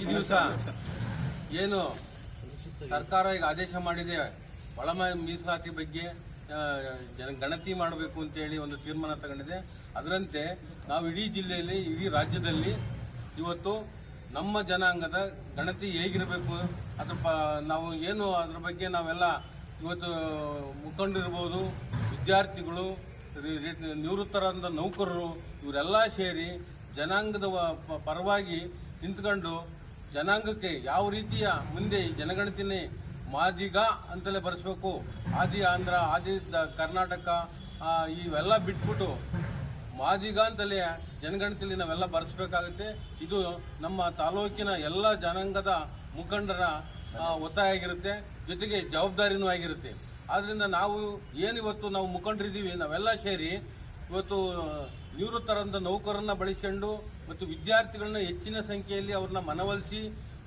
ಈ ದಿವಸ ಏನು ಸರ್ಕಾರ ಈಗ ಆದೇಶ ಮಾಡಿದೆ ಒಳ ಮೀಸಲಾತಿ ಬಗ್ಗೆ ಜನ ಗಣತಿ ಮಾಡಬೇಕು ಅಂತೇಳಿ ಒಂದು ತೀರ್ಮಾನ ತಗೊಂಡಿದೆ. ಅದರಂತೆ ನಾವು ಇಡೀ ಜಿಲ್ಲೆಯಲ್ಲಿ, ಇಡೀ ರಾಜ್ಯದಲ್ಲಿ ಇವತ್ತು ನಮ್ಮ ಜನಾಂಗದ ಗಣತಿ ಹೇಗಿರಬೇಕು, ಅದ್ರ ನಾವು ಏನು ಅದ್ರ ಬಗ್ಗೆ ನಾವೆಲ್ಲ ಇವತ್ತು ಮುಖಂಡಿರ್ಬೋದು, ವಿದ್ಯಾರ್ಥಿಗಳು ನಿವೃತ್ತರಾದ ನೌಕರರು, ಇವರೆಲ್ಲ ಸೇರಿ ಜನಾಂಗದ ಪರವಾಗಿ ನಿಂತ್ಕೊಂಡು ಜನಾಂಗಕ್ಕೆ ಯಾವ ರೀತಿಯ ಮುಂದೆ ಜನಗಣತಿನೇ ಮಾದಿಗ ಅಂತಲೇ ಬರೆಸ್ಬೇಕು? ಆದಿ ಆಂಧ್ರ, ಆದಿ ಕರ್ನಾಟಕ ಇವೆಲ್ಲ ಬಿಟ್ಬಿಟ್ಟು ಮಾದಿಗ ಅಂತಲೇ ಜನಗಣತಿಯಲ್ಲಿ ನಾವೆಲ್ಲ ಬರೆಸ್ಬೇಕಾಗುತ್ತೆ. ಇದು ನಮ್ಮ ತಾಲೂಕಿನ ಎಲ್ಲ ಜನಾಂಗದ ಮುಖಂಡರ ಒತ್ತಾಯ ಆಗಿರುತ್ತೆ. ಜೊತೆಗೆ ಜವಾಬ್ದಾರಿನೂ ಆಗಿರುತ್ತೆ. ಆದ್ದರಿಂದ ನಾವು ಏನಿವತ್ತು ನಾವು ಮುಖಂಡರಿದ್ದೀವಿ, ನಾವೆಲ್ಲ ಸೇರಿ ಇವತ್ತು ನಿವೃತ್ತರಂತ ನೌಕರನ್ನ ಬಳಸಿಕೊಂಡು ಮತ್ತು ವಿದ್ಯಾರ್ಥಿಗಳನ್ನ ಹೆಚ್ಚಿನ ಸಂಖ್ಯೆಯಲ್ಲಿ ಅವ್ರನ್ನ ಮನವೊಲಿಸಿ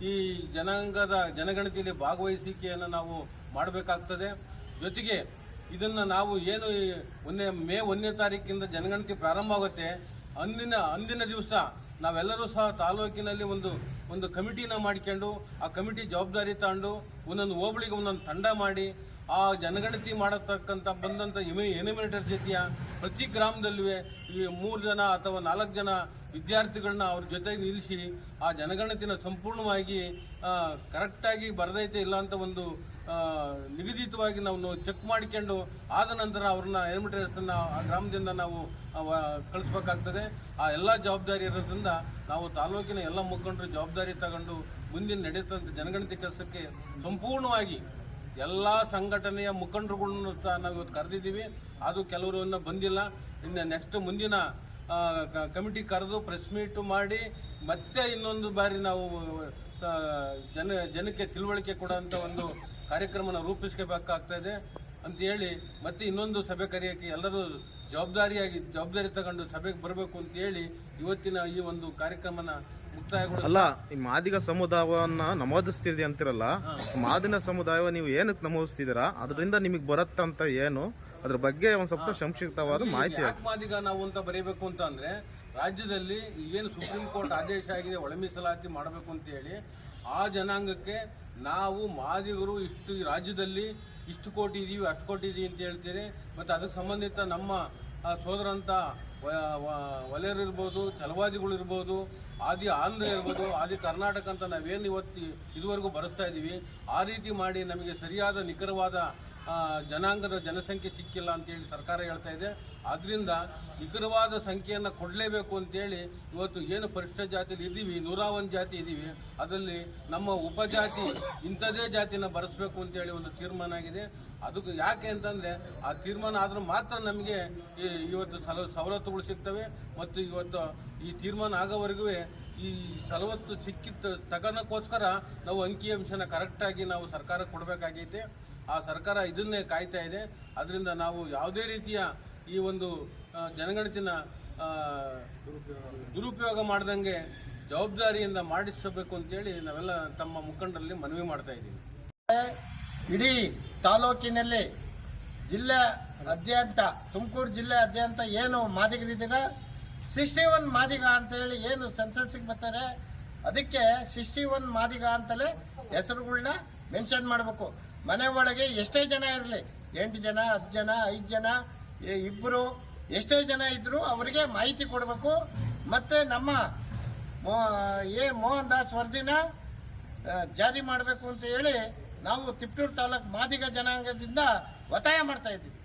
ಈ ಜನಾಂಗದ ಜನಗಣತಿಯಲ್ಲಿ ಭಾಗವಹಿಸಿಕೆಯನ್ನು ನಾವು ಮಾಡಬೇಕಾಗ್ತದೆ. ಜೊತೆಗೆ ಇದನ್ನು ನಾವು ಏನು ಒಂದೇ, ಮೇ ಒಂದನೇ ತಾರೀಕಿಂದ ಜನಗಣತಿ ಪ್ರಾರಂಭ ಆಗುತ್ತೆ. ಅಂದಿನ ಅಂದಿನ ದಿವಸ ನಾವೆಲ್ಲರೂ ಸಹ ತಾಲೂಕಿನಲ್ಲಿ ಒಂದು ಒಂದು ಕಮಿಟಿನ ಮಾಡಿಕೊಂಡು ಆ ಕಮಿಟಿ ಜವಾಬ್ದಾರಿ ತಗೊಂಡು ಒಂದೊಂದು ಹೋಬಳಿಗೆ ಒಂದೊಂದು ತಂಡ ಮಾಡಿ ಆ ಜನಗಣತಿ ಮಾಡತಕ್ಕಂಥ ಬಂದಂಥ ಇಮಿ ಎನಿಮಿನೇಟರ್ ಜೊತೆಯ ಪ್ರತಿ ಗ್ರಾಮದಲ್ಲೂ ಈ ಮೂರು ಜನ ಅಥವಾ ನಾಲ್ಕು ಜನ ವಿದ್ಯಾರ್ಥಿಗಳನ್ನ ಅವ್ರ ಜೊತೆಗೆ ನಿಲ್ಲಿಸಿ ಆ ಜನಗಣತಿನ ಸಂಪೂರ್ಣವಾಗಿ ಕರೆಕ್ಟಾಗಿ ಬರದೈತೆ ಇಲ್ಲ ಅಂತ ಒಂದು ನಿಗದಿತವಾಗಿ ನಾವು ಚೆಕ್ ಮಾಡಿಕೊಂಡು ಆದ ನಂತರ ಅವ್ರನ್ನ ಎನಿಮಿಟರ್ಸನ್ನು ಆ ಗ್ರಾಮದಿಂದ ನಾವು ಕಳಿಸ್ಬೇಕಾಗ್ತದೆ. ಆ ಎಲ್ಲ ಜವಾಬ್ದಾರಿ ಇರೋದ್ರಿಂದ ನಾವು ತಾಲೂಕಿನ ಎಲ್ಲ ಮುಖಂಡರು ಜವಾಬ್ದಾರಿ ತಗೊಂಡು ಮುಂದಿನ ನಡೆಯುತ್ತಂಥ ಜನಗಣತಿ ಕೆಲಸಕ್ಕೆ ಸಂಪೂರ್ಣವಾಗಿ ಎಲ್ಲ ಸಂಘಟನೆಯ ಮುಖಂಡರುಗಳನ್ನು ಸಹ ನಾವು ಇವತ್ತು ಕರೆದಿದ್ದೀವಿ. ಅದು ಕೆಲವರು ಇನ್ನೂ ಬಂದಿಲ್ಲ. ಇನ್ನು ನೆಕ್ಸ್ಟ್ ಮುಂದಿನ ಕಮಿಟಿ ಕರೆದು ಪ್ರೆಸ್ ಮೀಟ್ ಮಾಡಿ ಮತ್ತೆ ಇನ್ನೊಂದು ಬಾರಿ ನಾವು ಜನ, ಜನಕ್ಕೆ ತಿಳುವಳಿಕೆ ಕೊಡೋಂಥ ಒಂದು ಕಾರ್ಯಕ್ರಮನ ರೂಪಿಸ್ಕೋಬೇಕಾಗ್ತಾ ಇದೆ. ಅಂತ ಹೇಳಿ ಮತ್ತೆ ಇನ್ನೊಂದು ಸಭೆ ಕರೆಯೋಕ್ಕೆ ಎಲ್ಲರೂ ಜವಾಬ್ದಾರಿಯಾಗಿ ಜವಾಬ್ದಾರಿ ತಗೊಂಡು ಸಭೆಗೆ ಬರಬೇಕು ಅಂತ ಹೇಳಿ ಇವತ್ತಿನ ಈ ಒಂದು ಕಾರ್ಯಕ್ರಮನ ಮುಕ್ತಾಯಗೊಳಿಸ ಅಲ್ಲ ಈ ಮಾದಿಗ ಸಮುದಾಯವನ್ನ ನಮೂದಿಸ್ತಿದೆ ಅಂತಿರಲ್ಲ ಮಾದಿನ ಸಮುದಾಯ ನೀವು ಏನಕ್ಕೆ ನಮೂದಿಸ್ತಿದ್ದೀರಾ? ಅದರಿಂದ ನಿಮಗೆ ಬರತ್ತಂತ ಏನು? ಅದ್ರ ಬಗ್ಗೆ ಒಂದ್ ಸ್ವಲ್ಪ ಸಂಕ್ಷಿಪ್ತವಾದ ಮಾಹಿತಿ ಯಾಕೆ ಮಾದಿಗ ನಾವು ಅಂತ ಬರೀಬೇಕು ಅಂತ ಅಂದ್ರೆ ರಾಜ್ಯದಲ್ಲಿ ಏನು ಸುಪ್ರೀಂ ಕೋರ್ಟ್ ಆದೇಶ ಆಗಿದೆ ಒಳ ಮೀಸಲಾತಿ ಮಾಡಬೇಕು ಅಂತ ಹೇಳಿ ಆ ಜನಾಂಗಕ್ಕೆ ನಾವು ಮಾದಿಗರು ಇಷ್ಟು ರಾಜ್ಯದಲ್ಲಿ ಇಷ್ಟು ಕೋಟಿ ಇದೀವಿ, ಅಷ್ಟು ಕೋಟಿ ಇದೀವಿ ಅಂತ ಹೇಳ್ತೀರಿ. ಮತ್ತು ಅದಕ್ಕೆ ಸಂಬಂಧಿತ ನಮ್ಮ ವ- ವಲಯರಿರ್ಬೋದು ಚಲವಾದಿಗಳಿರ್ಬೋದು ಆದಿ ಆಂಧ್ರ ಇರ್ಬೋದು, ಆದಿ ಕರ್ನಾಟಕ ಅಂತ ನಾವೇನು ಇವತ್ತು ಇದುವರೆಗೂ ಬರೆಸ್ತಾ ಇದ್ದೀವಿ ಆ ರೀತಿ ಮಾಡಿ ನಮಗೆ ಸರಿಯಾದ ನಿಖರವಾದ ಜನಾಂಗದ ಜನಸಂಖ್ಯೆ ಸಿಕ್ಕಿಲ್ಲ ಅಂತೇಳಿ ಸರ್ಕಾರ ಹೇಳ್ತಾ ಇದೆ. ಆದ್ದರಿಂದ ನಿಖರವಾದ ಸಂಖ್ಯೆಯನ್ನು ಕೊಡಲೇಬೇಕು ಅಂತೇಳಿ ಇವತ್ತು ಏನು ಪರಿಷ್ಠ ಜಾತಿಯಲ್ಲಿ ಇದ್ದೀವಿ ನೂರ ಒಂದು ಜಾತಿ ಇದ್ದೀವಿ ಅದರಲ್ಲಿ ನಮ್ಮ ಉಪಜಾತಿ ಇಂಥದೇ ಜಾತಿನ ಬರೆಸ್ಬೇಕು ಅಂತೇಳಿ ಒಂದು ತೀರ್ಮಾನ ಆಗಿದೆ. ಅದಕ್ಕೆ ಯಾಕೆ ಅಂತಂದರೆ ಆ ತೀರ್ಮಾನ ಆದರೂ ಮಾತ್ರ ನಮಗೆ ಇವತ್ತು ಸಲ, ಸವಲತ್ತುಗಳು ಸಿಗ್ತವೆ ಮತ್ತು ಇವತ್ತು ಈ ತೀರ್ಮಾನ ಆಗೋವರೆಗೂ ಈ ಸಲವತ್ತು ಸಿಕ್ಕಿದ ತಗೋಣಕ್ಕೋಸ್ಕರ ನಾವು ಅಂಕಿಅಂಶನ ಕರೆಕ್ಟಾಗಿ ನಾವು ಸರ್ಕಾರ ಕೊಡಬೇಕಾಗೈತೆ. ಆ ಸರ್ಕಾರ ಇದನ್ನೇ ಕಾಯ್ತಾ ಇದೆ. ಅದರಿಂದ ನಾವು ಯಾವುದೇ ರೀತಿಯ ಈ ಒಂದು ಜನಗಣತಿನ ದುರುಪಯೋಗ ಮಾಡ್ದಂಗೆ ಜವಾಬ್ದಾರಿಯಿಂದ ಮಾಡಿಸಬೇಕು ಅಂತೇಳಿ ನಾವೆಲ್ಲ ತಮ್ಮ ಮುಖಂಡರಲ್ಲಿ ಮನವಿ ಮಾಡ್ತಾ ಇದ್ದೀವಿ. ಇಡೀ ತಾಲೂಕಿನಲ್ಲಿ ಜಿಲ್ಲೆ ಅದ್ಯಂತ, ತುಮಕೂರು ಜಿಲ್ಲೆ ಅದ್ಯಂತ ಏನು ಮಾದಿಗರಿದ್ದೀರ ಸಿಕ್ಸ್ಟಿ ಒನ್ ಮಾದಿಗ ಅಂತೇಳಿ ಏನು ಸೆನ್ಸಸ್ಗೆ ಬರ್ತಾರೆ? ಅದಕ್ಕೆ ಸಿಕ್ಸ್ಟಿ ಒನ್ ಮಾದಿಗ ಅಂತಲೇ ಹೆಸರುಗಳನ್ನ ಮೆನ್ಷನ್ ಮಾಡಬೇಕು. ಮನೆ ಒಳಗೆ ಎಷ್ಟೇ ಜನ ಇರಲಿ, ಎಂಟು ಜನ, ಹತ್ತು ಜನ, ಐದು ಜನ ಇಬ್ಬರು ಎಷ್ಟೇ ಜನ ಇದ್ದರೂ ಅವರಿಗೆ ಮಾಹಿತಿ ಕೊಡಬೇಕು. ಮತ್ತು ನಮ್ಮ ಮೋ, ಎ ಮೋಹನ್ ದಾಸ್ ವರದಿನ ಜಾರಿ ಮಾಡಬೇಕು ಅಂತ ಹೇಳಿ ನಾವು ತಿಪ್ಟೂರು ತಾಲೂಕು ಮಾದಿಗ ಜನಾಂಗದಿಂದ ಒತ್ತಾಯ ಮಾಡ್ತಾ ಇದ್ದೀವಿ.